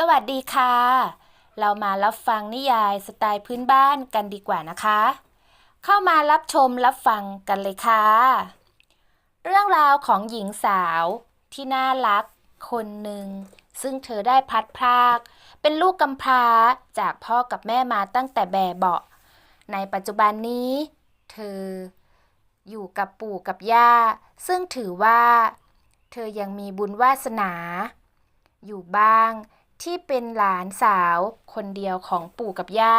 สวัสดีค่ะ เรามารับฟังนิยายสไตล์พื้นบ้านกันดีกว่านะคะ เข้ามารับชมรับฟังกันเลยค่ะ เรื่องราวของหญิงสาวที่น่ารักคนหนึ่ง ซึ่งเธอได้พัดพราก เป็นลูกกำพร้าจากพ่อกับแม่มาตั้งแต่แบเบาะ ในปัจจุบันนี้ เธออยู่กับปู่กับย่า ซึ่งถือว่า เธอยังมีบุญวาสนา อยู่บ้าง ที่เป็นหลานสาวคนเดียวของปู่กับย่า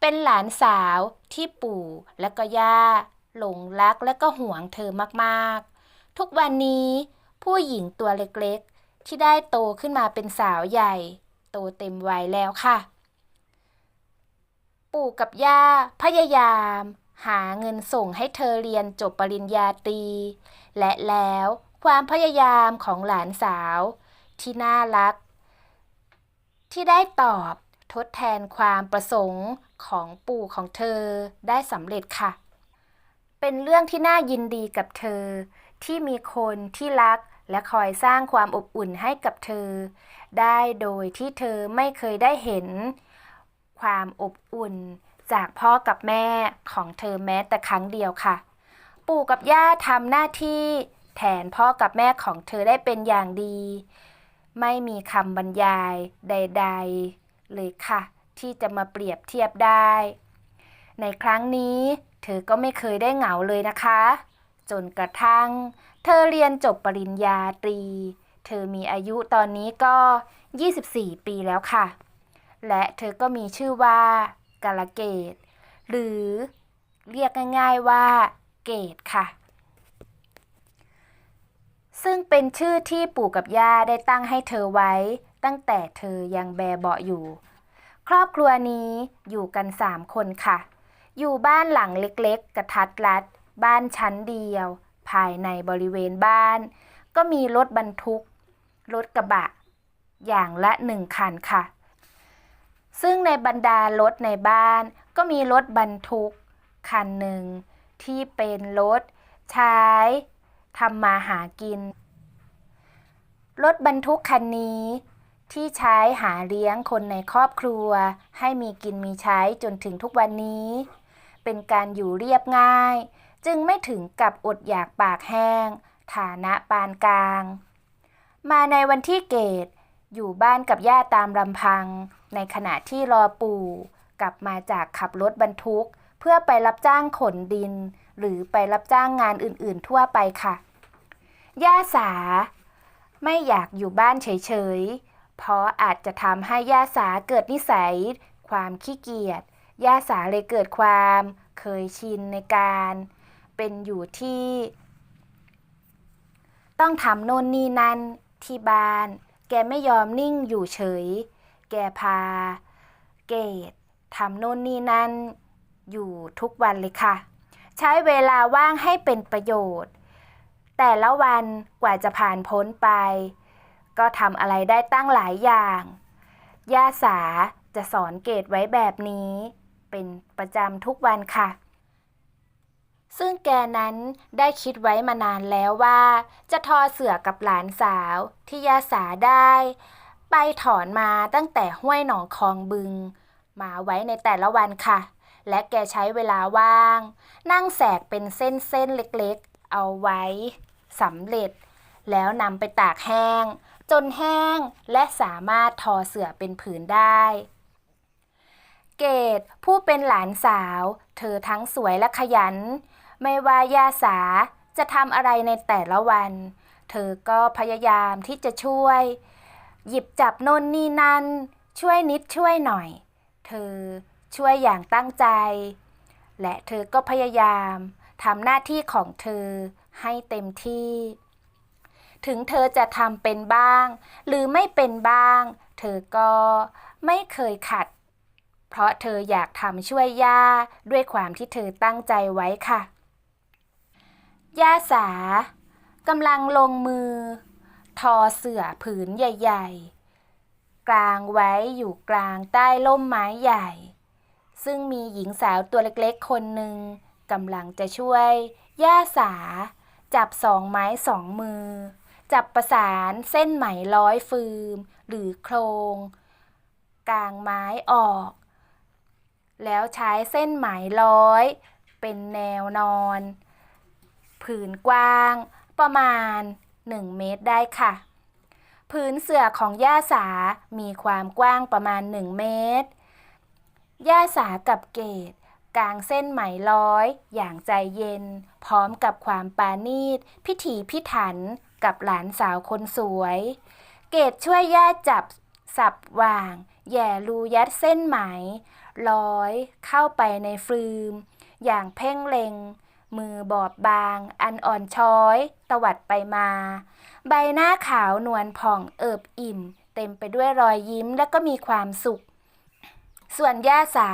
เป็นหลานสาวที่ปู่และก็ย่า หลงรักและก็ห่วงเธอมากๆ ทุกวันนี้ผู้หญิงตัวเล็กๆ ที่ได้โตขึ้นมาเป็นสาวใหญ่ โตเต็มวัยแล้วค่ะ ปู่กับย่าพยายาม หาเงินส่งให้เธอเรียนจบปริญญาตรี และแล้วความพยายามของหลานสาว ที่น่ารัก ที่ได้ตอบทดแทนความประสงค์ของปู่ของเธอได้สำเร็จค่ะ เป็นเรื่องที่น่ายินดีกับเธอ ที่มีคนที่รักและคอยสร้างความอบอุ่นให้กับเธอ ได้โดยที่เธอไม่เคยได้เห็น ความอบอุ่นจากพ่อกับแม่ของเธอแม้แต่ครั้งเดียวค่ะ ปู่กับย่าทำหน้าที่แทนพ่อกับแม่ของเธอได้เป็นอย่างดี ไม่มีคำบรรยายใด ๆ เลยค่ะ ที่จะมาเปรียบเทียบได้ ในครั้งนี้เธอก็ไม่เคยได้เหงาเลยนะคะ จนกระทั่ง เธอเรียนจบปริญญาตรี เธอมีอายุตอนนี้ก็ 24 ปีแล้วค่ะ และเธอก็มีชื่อว่ากาลเกต หรือเรียกง่าย ๆว่าเกตค่ะ ซึ่งเป็นชื่อที่ปู่กับย่าได้ตั้งให้เธอไว้ ตั้งแต่เธอยังแบเบาะอยู่ ครอบครัวนี้อยู่กันสามคนค่ะ อยู่บ้านหลังเล็กๆ กระทัดรัด บ้านชั้นเดียว ภายในบริเวณบ้าน ก็มีรถบรรทุก รถกระบะ อย่างละหนึ่งคันค่ะ ซึ่งในบรรดารถในบ้านก็มีรถบรรทุก คันหนึ่งที่เป็นรถใช้ ทำมาหากิน รถบรรทุกคันนี้ที่ใช้หาเลี้ยงคนในครอบครัว ให้มีกินมีใช้จนถึงทุกวันนี้ เป็นการอยู่เรียบง่าย จึงไม่ถึงกับอดอยากปากแห้ง ฐานะปานกลาง มาในวันที่เกตอยู่บ้านกับย่าตามลำพัง ในขณะที่รอปู่ กลับมาจากขับรถบรรทุก เพื่อไปรับจ้างขนดิน หรือไปรับจ้างงานอื่นๆทั่วไปค่ะ ย่าสา ไม่อยากอยู่บ้านเฉยๆ เพราะอาจจะทำให้ย่าสาเกิดนิสัย ความขี้เกียจ ย่าสาเลยเกิดความเคยชินในการ เป็นอยู่ที่ ต้องทำโน่นนี่นั่นที่บ้าน แกไม่ยอมนิ่งอยู่เฉย แกพา เกดทำโน่นนี่นั่นอยู่ทุกวันเลยค่ะ ใช้เวลาว่างให้เป็นประโยชน์ แต่ละวันกว่าจะผ่านพ้นไป ก็ทำอะไรได้ตั้งหลายอย่าง ย่าสาจะสอนเกดไว้แบบนี้ เป็นประจำทุกวันค่ะ ซึ่งแกนั้นได้คิดไว้มานานแล้วว่า จะทอเสือกับหลานสาวที่ย่าสาได้ ไปถอนมาตั้งแต่ห้วยหนองคลองบึง มาไว้ในแต่ละวันค่ะ และแกใช้เวลาว่าง นั่งแสกเป็นเส้นๆเล็กๆ เอาไว้สำเร็จ แล้วนำไปตากแห้ง จนแห้งและสามารถทอเสื่อเป็นผืนได้ เกดผู้เป็นหลานสาว เธอทั้งสวยและขยัน ไม่ว่ายาสาจะทำอะไรในแต่ละวัน เธอก็พยายามที่จะช่วย หยิบจับโน่นนี่นั่น ช่วยนิดช่วยหน่อย เธอ ช่วยอย่างตั้งใจ และเธอก็พยายามทำหน้าที่ของเธอให้เต็มที่ ถึงเธอจะทำเป็นบ้าง หรือไม่เป็นบ้าง เธอก็ไม่เคยขัด เพราะเธออยากทำช่วยย่าด้วยความที่เธอตั้งใจไว้ค่ะ ย่าสากำลังลงมือ ทอเสื่อผืนใหญ่ ๆ กลางไว้อยู่กลางใต้ร่มไม้ใหญ่ ซึ่งมีหญิงสาวตัวเล็กๆ คนหนึ่งกำลังจะช่วย ย่าสา จับสองไม้สองมือ จับประสานเส้นไหมร้อยฟืม หรือโครงกางไม้ออก แล้วใช้เส้นไหมร้อย เป็นแนวนอน ผืนกว้างประมาณ 1 เมตรได้ค่ะพื้นเสื่อของย่าสามีความกว้างประมาณ 1 เมตร ย่าสากับเกดกลางเส้นไหมร้อย อย่างใจเย็น พร้อมกับความปาณีต พิถีพิถันกับหลานสาวคนสวย เกดช่วยย่าจับสับวาง แย่รูยัดเส้นไหม ร้อย เข้าไปในฟืม อย่างเพ่งเล็ง มือบอบบาง อันอ่อนช้อย ตวัดไปมา ใบหน้าขาวนวลผ่องเอิบอิ่ม เต็มไปด้วยรอยยิ้มและก็มีความสุข ส่วนย่าสา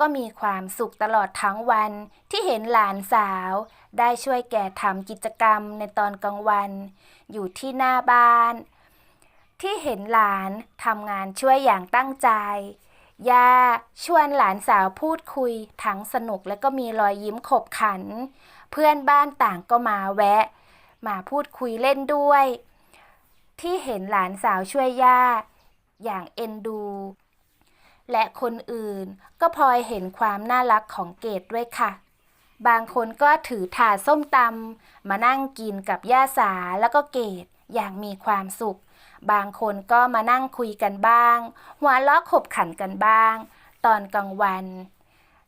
ก็มีความสุขตลอดทั้งวันที่เห็นหลานสาว ได้ช่วยแก่ทำกิจกรรมในตอนกลางวัน อยู่ที่หน้าบ้าน ที่เห็นหลานทำงานช่วยอย่างตั้งใจ ย่าชวนหลานสาวพูดคุย ทั้งสนุกและก็มีรอยยิ้มขบขัน เพื่อนบ้านต่างก็มาแวะ มาพูดคุยเล่นด้วย ที่เห็นหลานสาวช่วยย่า อย่างเอ็นดู และคนอื่นก็พลอยเห็นความน่ารักของเกดด้วยค่ะ บางคนก็ถือถาดส้มตำมานั่งกินกับย่าสาแล้วก็เกดอย่างมีความสุข บางคนก็มานั่งคุยกันบ้าง หัวเราะขบขันกันบ้าง ตอนกลางวัน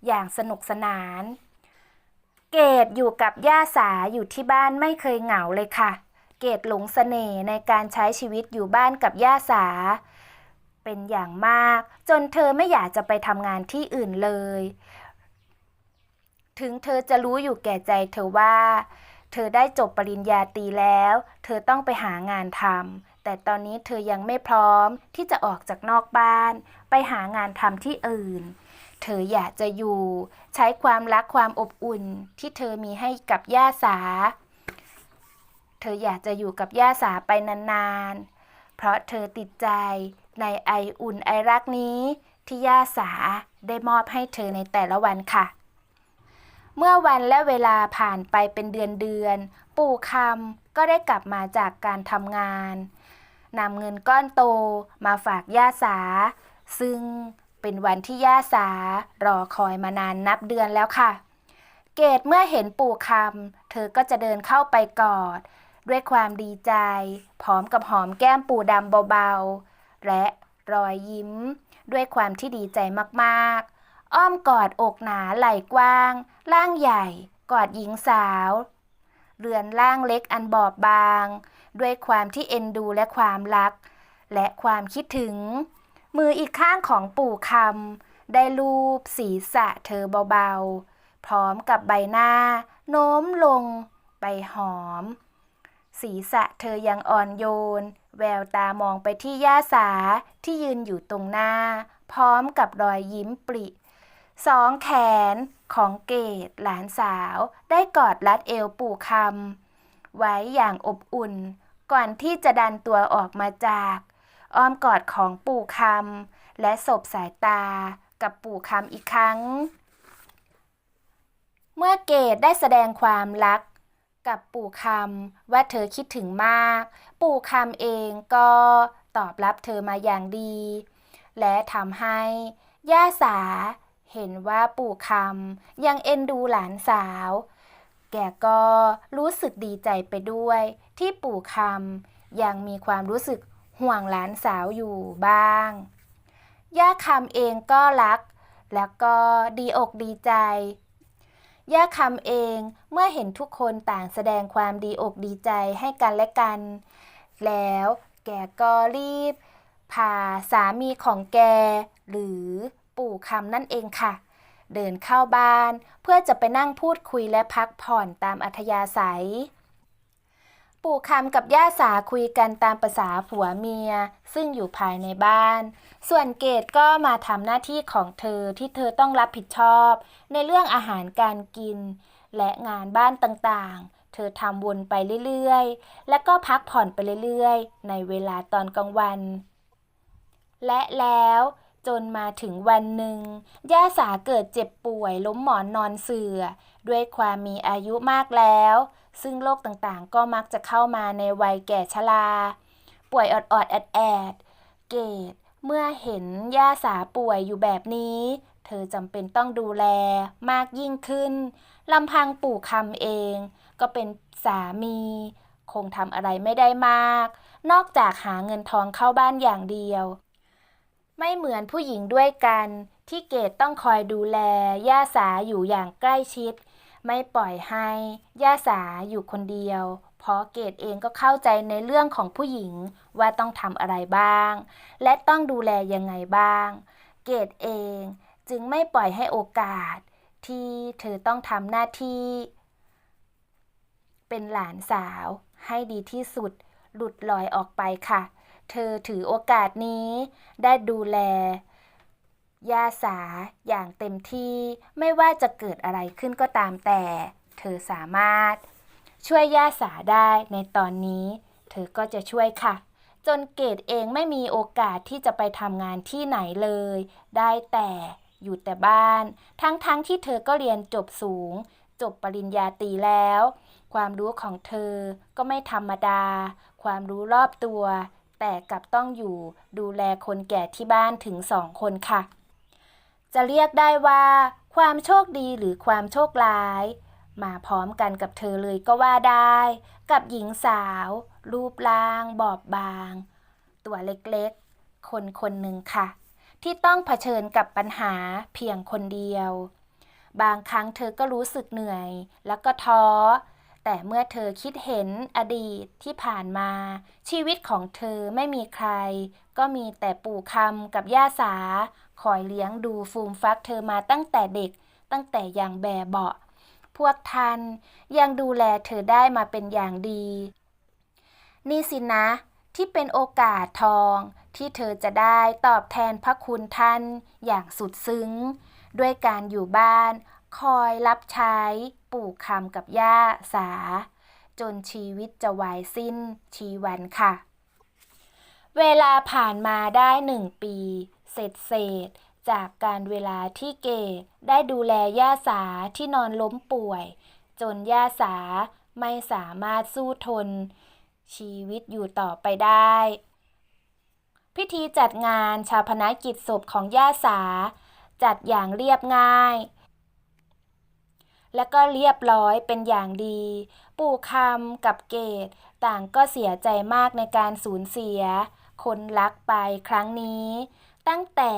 อย่างสนุกสนาน เกดอยู่กับย่าสาอยู่ที่บ้านไม่เคยเหงาเลยค่ะ เกดหลงเสน่ห์ในการใช้ชีวิตอยู่บ้านกับย่าสา เป็นอย่างมาก จนเธอไม่อยากจะไปทำงานที่อื่นเลย ถึงเธอจะรู้อยู่แก่ใจเธอว่า เธอได้จบปริญญาตรีแล้ว เธอต้องไปหางานทำแต่ตอนนี้เธอยังไม่พร้อมที่จะออกจากนอกบ้าน ไปหางานทำที่อื่น เธออยากจะอยู่ ใช้ความรักความอบอุ่นที่เธอมีให้กับย่าสา เธออยากจะอยู่กับย่าสาไปนานๆ เพราะเธอติดใจ ในไออุ่นไอรักนี้ ที่ย่าสาได้มอบให้เธอในแต่ละวันค่ะ เมื่อวันและเวลาผ่านไปเป็นเดือนเดือน ปู่คำก็ได้กลับมาจากการทำงานนำเงินก้อนโตมาฝากย่าสา ซึ่งเป็นวันที่ย่าสารอคอยมานานนับเดือนแล้วค่ะ เกดเมื่อเห็นปู่คำเธอก็จะเดินเข้าไปกอด ด้วยความดีใจ พร้อมกับหอมแก้มปู่ดำเบาๆ และรอยยิ้ม ด้วยความที่ดีใจมากๆ อ้อมกอดอกหนาไหล่กว้างร่างใหญ่ กอดหญิงสาว เรือนร่างเล็กอันบอบบาง ด้วยความที่เอ็นดูและความรัก และความคิดถึง มืออีกข้างของปู่คำได้ลูบศีรษะเธอเบาๆ พร้อมกับใบหน้า โน้มลง ไปหอม ศีรษะเธอยังอ่อนโยน แววตามองไปที่ย่าสาที่ยืนอยู่ตรงหน้า พร้อมกับรอยยิ้มปริสองแขนของเกดหลานสาว ได้กอดรัดเอวปู่คำไว้อย่างอบอุ่น ก่อนที่จะดันตัวออกมาจาก อ้อมกอดของปู่คำและสบสายตากับปู่คำอีกครั้ง เมื่อเกดได้แสดงความรัก กับปู่คำว่าเธอคิดถึงมาก ปู่คำเองก็ตอบรับเธอมาอย่างดี และทำให้ ย่าสา เห็นว่าปู่คำยังเอ็นดูหลานสาว แกก็รู้สึกดีใจไปด้วย ที่ปู่คำยังมีความรู้สึกห่วงหลานสาวอยู่บ้าง ย่าคำเองก็รัก แล้วก็ดีอกดีใจ ย่าคำเองเมื่อเห็นทุกคนต่างแสดงความดีอกดีใจให้กันและกัน แล้วแกก็รีบพาสามีของแก หรือปู่คำนั่นเองค่ะ เดินเข้าบ้านเพื่อจะไปนั่งพูดคุยและพักผ่อนตามอัธยาศัย ปู่คำกับย่าสาคุยกันตามภาษาผัวเมีย ซึ่งอยู่ภายในบ้าน ส่วนเกดก็มาทำหน้าที่ของเธอที่เธอต้องรับผิดชอบ ในเรื่องอาหารการกิน และงานบ้านต่างๆ เธอทำวนไปเรื่อยๆ และก็พักผ่อนไปเรื่อยๆ ในเวลาตอนกลางวัน และแล้วจนมาถึงวันหนึ่ง ย่าสาเกิดเจ็บป่วยล้มหมอนนอนเสือ ด้วยความมีอายุมากแล้ว ซึ่งโรคต่างๆ ก็มักจะเข้ามาในวัยแก่ชรา ป่วยอดๆแอดๆเกดเมื่อเห็นย่าสาป่วยอยู่แบบนี้ เธอจำเป็นต้องดูแลมากยิ่งขึ้นลำพังปู่คำเอง ก็เป็นสามี คงทำอะไรไม่ได้มาก นอกจากหาเงินทองเข้าบ้านอย่างเดียว ไม่เหมือนผู้หญิงด้วยกันที่เกดต้องคอยดูแลย่าสาอยู่อย่างใกล้ชิด ไม่ปล่อยให้ย่าสาอยู่คนเดียว เพราะเกดเองก็เข้าใจในเรื่องของผู้หญิงว่าต้องทำอะไรบ้าง และต้องดูแลยังไงบ้าง เกดเองจึงไม่ปล่อยให้โอกาส ที่เธอต้องทำหน้าที่ เป็นหลานสาวให้ดีที่สุด หลุดลอยออกไปค่ะ เธอถือโอกาสนี้ได้ดูแล ยาสาอย่างเต็มที่ไม่ว่าจะเกิดอะไรขึ้นก็ตามแต่ เธอสามารถ ช่วยยาสาได้ในตอนนี้ เธอก็จะช่วยค่ะ จนเกดเองไม่มีโอกาสที่จะไปทำงานที่ไหนเลย ได้แต่อยู่แต่บ้าน ทั้งๆทที่เธอก็เรียนจบสูง จบปริญญาตรีแล้ว ความรู้ของเธอก็ไม่ธรรมดา ความรู้รอบตัว แต่กลับต้องอยู่ดูแลคนแก่ที่บ้านถึงสองคนค่ะ จะเรียกได้ว่า ความโชคดีหรือความโชคร้าย มาพร้อมกันกับเธอเลยก็ว่าได้ กับหญิงสาว รูปร่าง บอบบาง ตัวเล็กๆ คนคนหนึ่งค่ะ ที่ต้องเผชิญกับปัญหาเพียงคนเดียว บางครั้งเธอก็รู้สึกเหนื่อย แล้วก็ท้อแต่เมื่อเธอคิดเห็นอดีตที่ผ่านมา ชีวิตของเธอไม่มีใคร ก็มีแต่ปู่คำกับย่าสา คอยเลี้ยงดูฟูมฟักเธอมาตั้งแต่เด็ก ตั้งแต่ยังแบเบาะ พวกท่านยังดูแลเธอได้มาเป็นอย่างดี นี่สินะ ที่เป็นโอกาสทองที่เธอจะได้ตอบแทนพระคุณท่านอย่างสุดซึ้ง ด้วยการอยู่บ้าน คอยรับใช้ปู่คำกับย่าสา จนชีวิตจะวายสิ้นชีวันค่ะ เวลาผ่านมาได้หนึ่งปี เสร็จเสร็จากการเวลาที่เกดได้ดูแลย่าสาที่นอนล้มป่วย จนย่าสาไม่สามารถสู้ทน ชีวิตอยู่ต่อไปได้ พิธีจัดงานชาพนกิจศพของย่าสา จัดอย่างเรียบง่าย และก็เรียบร้อยเป็นอย่างดี ปู่คำกับเกดต่างก็เสียใจมากในการสูญเสีย คนรักไปครั้งนี้ ตั้งแต่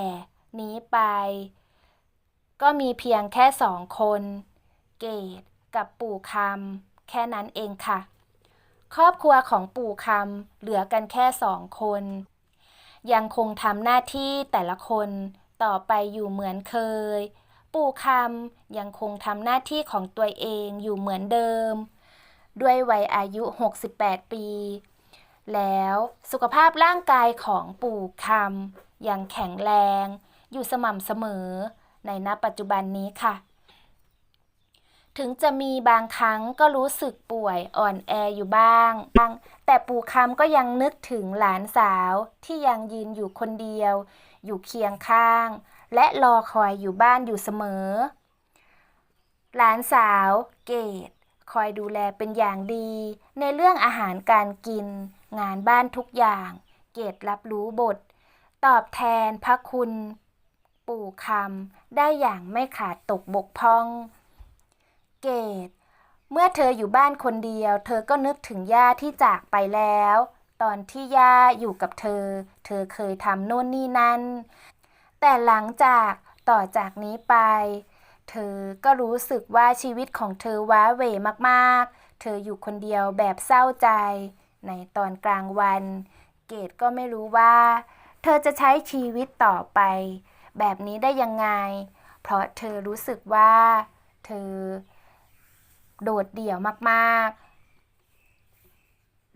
นี้ไป ก็มีเพียงแค่สองคน เกดกับปู่คำแค่นั้นเองค่ะ ครอบครัวของปู่คำเหลือกันแค่สองคน ยังคงทำหน้าที่แต่ละคนต่อไปอยู่เหมือนเคย ปู่คำยังคงทำหน้าที่ของตัวเองอยู่เหมือนเดิม ด้วยวัยอายุ 68 ปี แล้วสุขภาพร่างกายของปู่คำยังแข็งแรง อยู่สม่ำเสมอในณปัจจุบันนี้ค่ะ ถึงจะมีบางครั้งก็รู้สึกป่วยอ่อนแออยู่บ้างแต่ปู่คำก็ยังนึกถึงหลานสาวที่ยังยืนอยู่คนเดียว อยู่เคียงข้าง และรอคอยอยู่บ้านอยู่เสมอ หลานสาวเกดคอยดูแลเป็นอย่างดีในเรื่องอาหารการกิน งานบ้านทุกอย่าง เกดรับรู้บท ตอบแทนพระคุณ ปู่คำได้อย่างไม่ขาดตกบกพร่อง เกดเมื่อเธออยู่บ้านคนเดียว เธอก็นึกถึงย่าที่จากไปแล้ว ตอนที่ย่าอยู่กับเธอ เธอเคยทำโน่นนี่นั่น แต่หลังจากต่อจากนี้ไป เธอก็รู้สึกว่าชีวิตของเธอว้าเหวมากๆ เธออยู่คนเดียวแบบเศร้าใจ ในตอนกลางวัน เกดก็ไม่รู้ว่า เธอจะใช้ชีวิตต่อไป แบบนี้ได้ยังไง เพราะเธอรู้สึกว่า เธอ โดดเดี่ยวมากๆ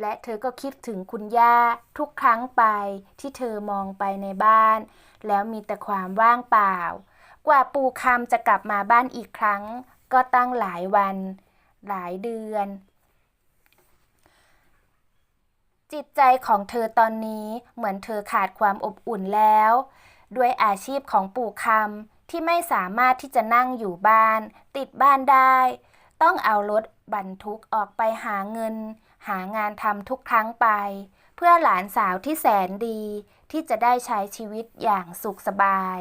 และเธอก็คิดถึงคุณย่าทุกครั้งไปที่เธอมองไปในบ้าน แล้วมีแต่ความว่างเปล่า กว่าปู่คำจะกลับมาบ้านอีกครั้ง ก็ตั้งหลายวัน หลายเดือน จิตใจของเธอตอนนี้เหมือนเธอขาดความอบอุ่นแล้ว ด้วยอาชีพของปู่คำที่ไม่สามารถที่จะนั่งอยู่บ้าน ติดบ้านได้ ต้องเอารถบรรทุกออกไปหาเงิน หางานทำทุกครั้งไป เพื่อหลานสาวที่แสนดีที่จะได้ใช้ชีวิตอย่างสุขสบาย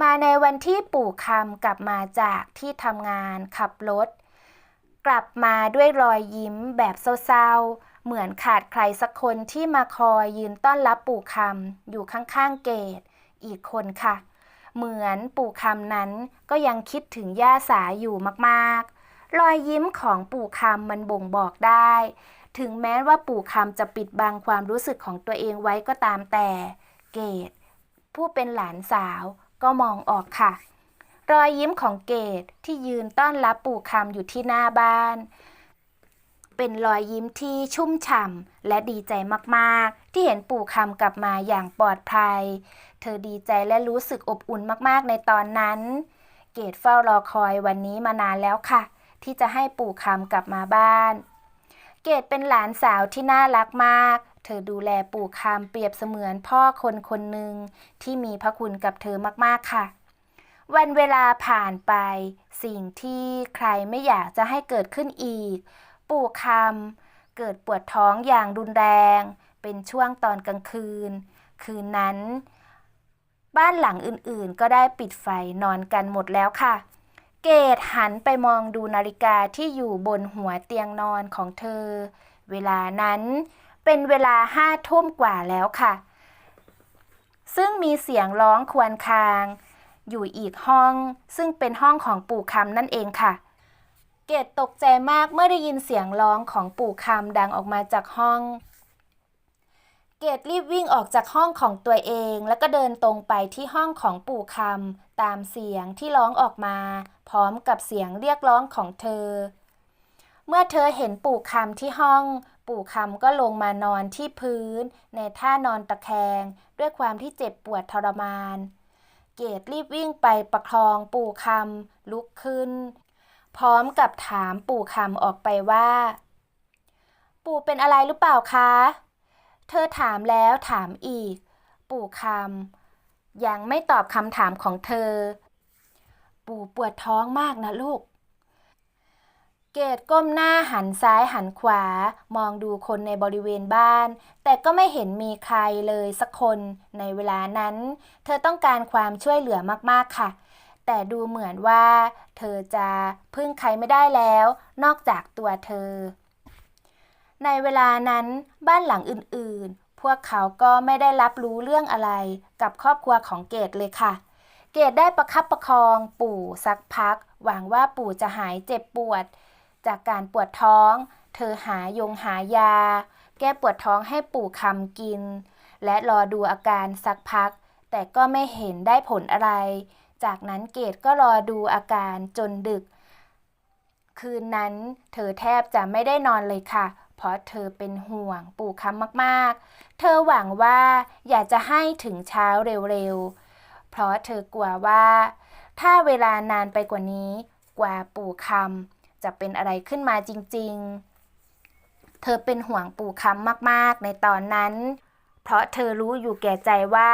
มาในวันที่ปู่คำกลับมาจากที่ทำงานขับรถ กลับมาด้วยรอยยิ้มแบบเศร้าๆ เหมือนขาดใครสักคนที่มาคอยยืนต้อนรับปู่คำอยู่ข้างๆเกต อีกคนค่ะ เหมือนปู่คำนั้นก็ยังคิดถึงย่าสาอยู่มากๆ รอยยิ้มของปู่คำมันบ่งบอกได้ ถึงแม้ว่าปู่คำจะปิดบังความรู้สึกของตัวเองไว้ก็ตามแต่ เกต ผู้เป็นหลานสาวก็มองออกค่ะ รอยยิ้มของเกตที่ยืนต้อนรับปู่คำอยู่ที่หน้าบ้าน เป็นรอยยิ้มที่ชุ่มฉ่ำและดีใจมากๆ ที่เห็นปู่คำกลับมาอย่างปลอดภัย เธอดีใจและรู้สึกอบอุ่นมากๆในตอนนั้น เกตเฝ้ารอคอยวันนี้มานานแล้วค่ะ ที่จะให้ปู่คำกลับมาบ้าน เกดเป็นหลานสาวที่น่ารักมาก เธอดูแลปู่คำเปรียบเสมือนพ่อคนคนหนึ่งที่มีพระคุณกับเธอมากๆค่ะวันเวลาผ่านไป สิ่งที่ใครไม่อยากจะให้เกิดขึ้นอีก ปู่คำเกิดปวดท้องอย่างรุนแรง เป็นช่วงตอนกลางคืน คืนนั้น บ้านหลังอื่นๆ ก็ได้ปิดไฟนอนกันหมดแล้วค่ะ เกดหันไปมองดูนาฬิกาที่อยู่บนหัวเตียงนอนของเธอ เวลานั้นเป็นเวลาห้าทุ่มกว่าแล้วค่ะ ซึ่งมีเสียงร้องควรคาง อยู่อีกห้องซึ่งเป็นห้องของปู่คำนั่นเองค่ะเเกดตกใจมากเมื่อได้ยินเสียงร้องของปู่คำดังออกมาจากห้อง เกดรีบวิ่งออกจากห้องของตัวเอง แล้วก็เดินตรงไปที่ห้องของปู่คำตามเสียงที่ร้องออกมา พร้อมกับเสียงเรียกร้องของเธอ เมื่อเธอเห็นปู่คำที่ห้อง ปู่คำก็ลงมานอนที่พื้น ในท่านอนตะแคง ด้วยความที่เจ็บปวดทรมาน เกดรีบวิ่งไปประคองปู่คำลุกขึ้น พร้อมกับถามปู่คำออกไปว่า ปู่เป็นอะไรหรือเปล่าคะ เธอถามแล้วถามอีก ปู่คำยังไม่ตอบคำถามของเธอ ปู่ปวดท้องมากนะลูก เกดก้มหน้าหันซ้ายหันขวา มองดูคนในบริเวณบ้าน แต่ก็ไม่เห็นมีใครเลยสักคนในเวลานั้น เธอต้องการความช่วยเหลือมากๆค่ะ แต่ดูเหมือนว่า เธอจะพึ่งใครไม่ได้แล้ว นอกจากตัวเธอ ในเวลานั้นบ้านหลังอื่นๆ พวกเขาก็ไม่ได้รับรู้เรื่องอะไรกับครอบครัวของเกดเลยค่ะ เกดได้ประคับประคองปู่สักพัก หวังว่าปู่จะหายเจ็บปวด จากการปวดท้อง เธอหายงหายา แก้ปวดท้องให้ปู่คำกิน และรอดูอาการสักพัก แต่ก็ไม่เห็นได้ผลอะไร จากนั้นเกดก็รอดูอาการจนดึก คืนนั้นเธอแทบจะไม่ได้นอนเลยค่ะ เพราะเธอเป็นห่วงปู่คำมากๆ เธอหวังว่าอยากจะให้ถึงเช้าเร็วๆ เพราะเธอกลัวว่า ถ้าเวลานานไปกว่านี้ กว่าปู่คำจะเป็นอะไรขึ้นมาจริงๆ เธอเป็นห่วงปู่คำมากๆ ในตอนนั้น เพราะเธอรู้อยู่แก่ใจว่า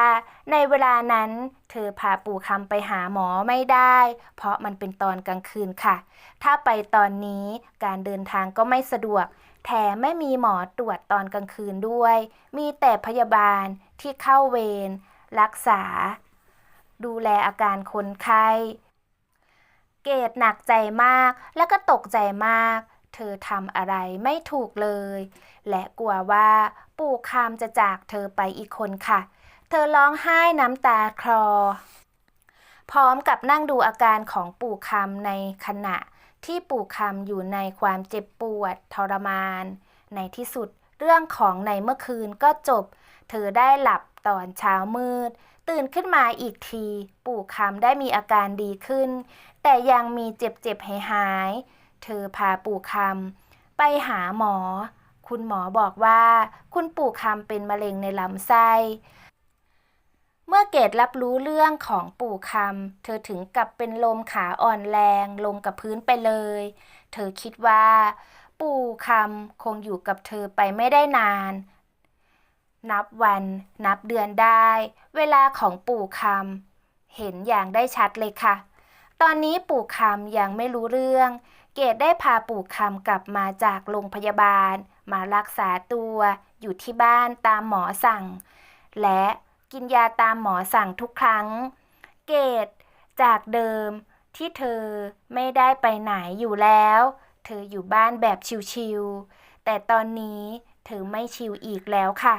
ในเวลานั้น เธอพาปู่คำไปหาหมอไม่ได้ เพราะมันเป็นตอนกลางคืนค่ะ ถ้าไปตอนนี้การเดินทางก็ไม่สะดวก แถมไม่มีหมอตรวจตอนกลางคืนด้วย มีแต่พยาบาลที่เข้าเวรรักษา ดูแลอาการคนไข้ เกดหนักใจมากและก็ตกใจมาก เธอทำอะไรไม่ถูกเลย และกลัวว่าปู่คามจะจากเธอไปอีกคนค่ะ เธอร้องไห้น้ำตาคลอ พร้อมกับนั่งดูอาการของปู่คำในขณะที่ปู่คำอยู่ในความเจ็บปวดทรมาน ในที่สุดเรื่องของในเมื่อคืนก็จบ เธอได้หลับตอนเช้ามืด ตื่นขึ้นมาอีกที ปู่คำได้มีอาการดีขึ้น แต่ยังมีเจ็บๆหายหาย เธอพาปู่คำไปหาหมอ คุณหมอบอกว่า คุณปู่คำเป็นมะเร็งในลำไส้ เมื่อเกดรับรู้เรื่องของปู่คำเธอถึงกับเป็นลมขาอ่อนแรงลงกับพื้นไปเลย เธอคิดว่า ปู่คำคงอยู่กับเธอไปไม่ได้นานนับวันนับเดือนได้ เวลาของปู่คำเห็นอย่างได้ชัดเลยค่ะ ตอนนี้ปู่คำยังไม่รู้เรื่อง เกดได้พาปู่คำกลับมาจากโรงพยาบาล มารักษาตัวอยู่ที่บ้านตามหมอสั่ง และกินยาตามหมอสั่งทุกครั้ง เกดจากเดิมที่เธอไม่ได้ไปไหนอยู่แล้ว เธออยู่บ้านแบบชิวๆแต่ตอนนี้เธอไม่ชิวอีกแล้วค่ะ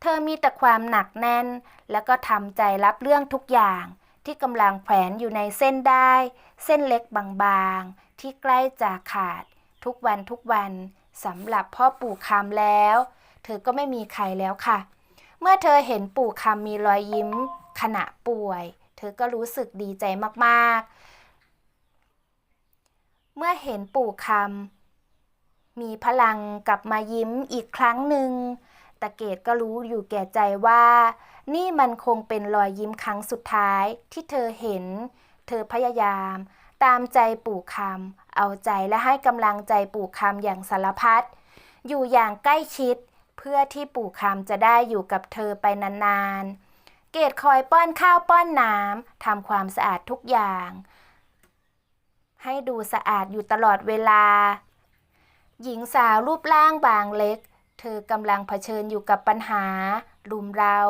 เธอมีแต่ความหนักแน่น แล้วก็ทำใจรับเรื่องทุกอย่าง ที่กำลังแขวนอยู่ในเส้นได้ เส้นเล็กบางๆ ที่ใกล้จะขาด ทุกวันทุกวันสำหรับพ่อปู่คำแล้ว เธอก็ไม่มีใครแล้วค่ะ เมื่อเธอเห็นปู่คำมีรอยยิ้ม ขณะป่วย เธอก็รู้สึกดีใจมากๆ เมื่อเห็นปู่คำมีพลังกลับมายิ้มอีกครั้งหนึ่งตะเกดก็รู้อยู่แก่ใจว่า นี่มันคงเป็นรอยยิ้มครั้งสุดท้ายที่เธอเห็น เธอพยายาม ตามใจปู่คำเอาใจและให้กำลังใจปู่คำอย่างสารพัดอยู่อย่างใกล้ชิด เพื่อที่ปู่คำจะได้อยู่กับเธอไปนานๆ เกดคอยป้อนข้าวป้อนน้ำทำความสะอาดทุกอย่าง ให้ดูสะอาดอยู่ตลอดเวลา หญิงสาวรูปร่างบางเล็ก เธอกำลังเผชิญอยู่กับปัญหารุมเร้า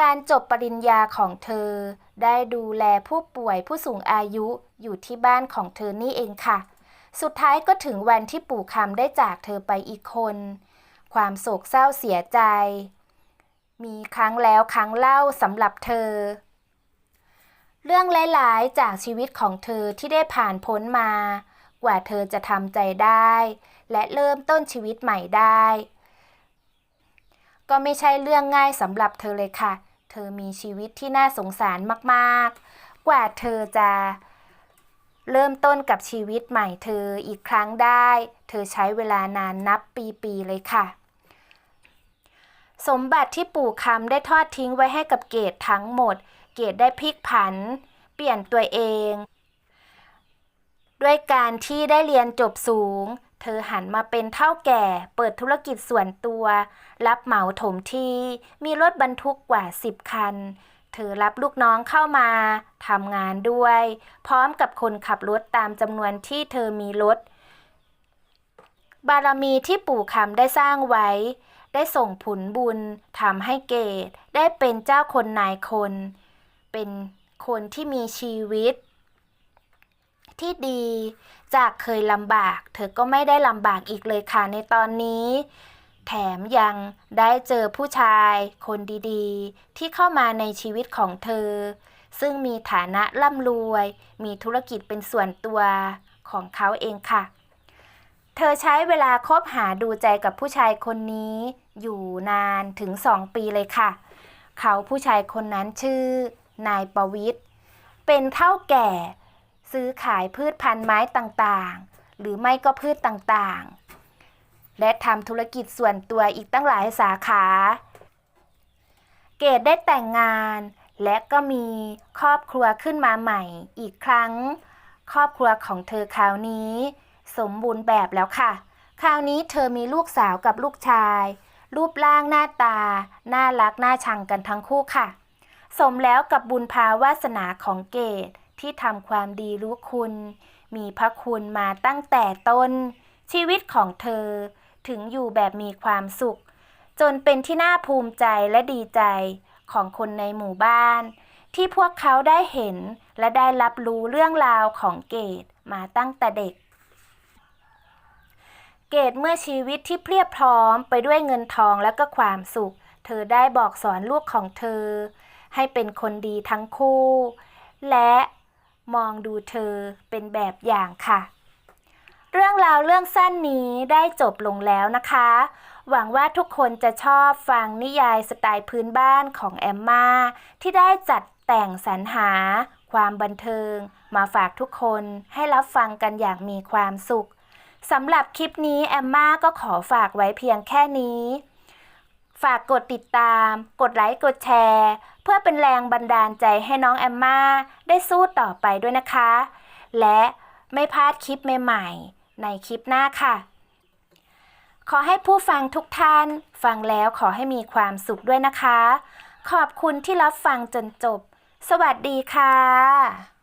การจบปริญญาของเธอ ได้ดูแลผู้ป่วยผู้สูงอายุอยู่ที่บ้านของเธอนี่เองค่ะ สุดท้ายก็ถึงวันที่ปู่คำได้จากเธอไปอีกคน ความโศกเศร้าเสียใจ มีครั้งแล้วครั้งเล่าสำหรับเธอ เรื่องหลาย ๆ จากชีวิตของเธอที่ได้ผ่านพ้นมา กว่าเธอจะทำใจได้ และเริ่มต้นชีวิตใหม่ได้ก็ไม่ใช่เรื่องง่ายสำหรับเธอเลยค่ะ อมีชีวิตที่น่าสงสารมากๆ กว่าเธอจะเริ่มต้นกับชีวิตใหม่เธออีกครั้งได้ เธอใช้เวลานานนับปีๆเลยค่ะ สมบัติที่ปู่คำได้ทอดทิ้งไว้ให้กับเกดทั้งหมด เกดได้พลิกผัน เปลี่ยนตัวเอง ด้วยการที่ได้เรียนจบสูง เธอหันมาเป็นเท่าแก่ เปิดธุรกิจส่วนตัว รับเหมาถมที่ มีรถบรรทุกกว่า10คัน เธอรับลูกน้องเข้ามาทำงานด้วย พร้อมกับคนขับรถตามจำนวนที่เธอมีรถ บารมีที่ปู่คำได้สร้างไว้ ได้ส่งผลบุญทำให้เกดได้เป็นเจ้าคนนายคน เป็นคนที่มีชีวิต ที่ดี จากเคยลำบาก เธอก็ไม่ได้ลำบากอีกเลยค่ะในตอนนี้ แถมยังได้เจอผู้ชาย คนดีๆ ที่เข้ามาในชีวิตของเธอ ซึ่งมีฐานะร่ำรวย มีธุรกิจเป็นส่วนตัวของเขาเองค่ะ เธอใช้เวลาคบหาดูใจกับผู้ชายคนนี้ อยู่นานถึงสองปีเลยค่ะ เขาผู้ชายคนนั้นชื่อนายประวิทย์เป็นเท่าแก่ ซื้อขายพืชพันธุ์ไม้ต่างๆ หรือไม่ก็พืชต่างๆ และทำธุรกิจส่วนตัวอีกตั้งหลายสาขา เกดได้แต่งงาน และก็มีครอบครัวขึ้นมาใหม่อีกครั้ง ครอบครัวของเธอคราวนี้ สมบูรณ์แบบแล้วค่ะ คราวนี้เธอมีลูกสาวกับลูกชาย รูปร่างหน้าตา น่ารักน่าชังกันทั้งคู่ค่ะ สมแล้วกับบุญภาวาสนาของเกด ที่ทำความดีรู้คุณ มีพระคุณมาตั้งแต่ต้น ชีวิตของเธอถึงอยู่แบบมีความสุข จนเป็นที่น่าภูมิใจและดีใจของคนในหมู่บ้าน ที่พวกเขาได้เห็นและได้รับรู้เรื่องราวของเกดมาตั้งแต่เด็ก เกดเมื่อชีวิตที่เพียบพร้อมไปด้วยเงินทองและก็ความสุข เธอได้บอกสอนลูกของเธอ ให้เป็นคนดีทั้งคู่ และ มองดูเธอเป็นแบบอย่างค่ะ เรื่องราวเรื่องสั้นนี้ได้จบลงแล้วนะคะ หวังว่าทุกคนจะชอบฟังนิยายสไตล์พื้นบ้านของแอมมาที่ได้จัดแต่งสรรหา ความบันเทิง มาฝากทุกคนให้รับฟังกันอย่างมีความสุขสำหรับคลิปนี้แอมมาก็ขอฝากไว้เพียงแค่นี้ ฝากกดติดตาม กดไลค์ กดแชร์ พื่อเป็นแรงบันดาลใจให้น้องแอมมาได้สู้ต่อไปด้วยนะคะ และไม่พลาดคลิปใหม่ๆ ในคลิปหน้าค่ะ ขอให้ผู้ฟังทุกท่าน ฟังแล้วขอให้มีความสุขด้วยนะคะ ขอบคุณที่รับฟังจนจบ สวัสดีค่ะ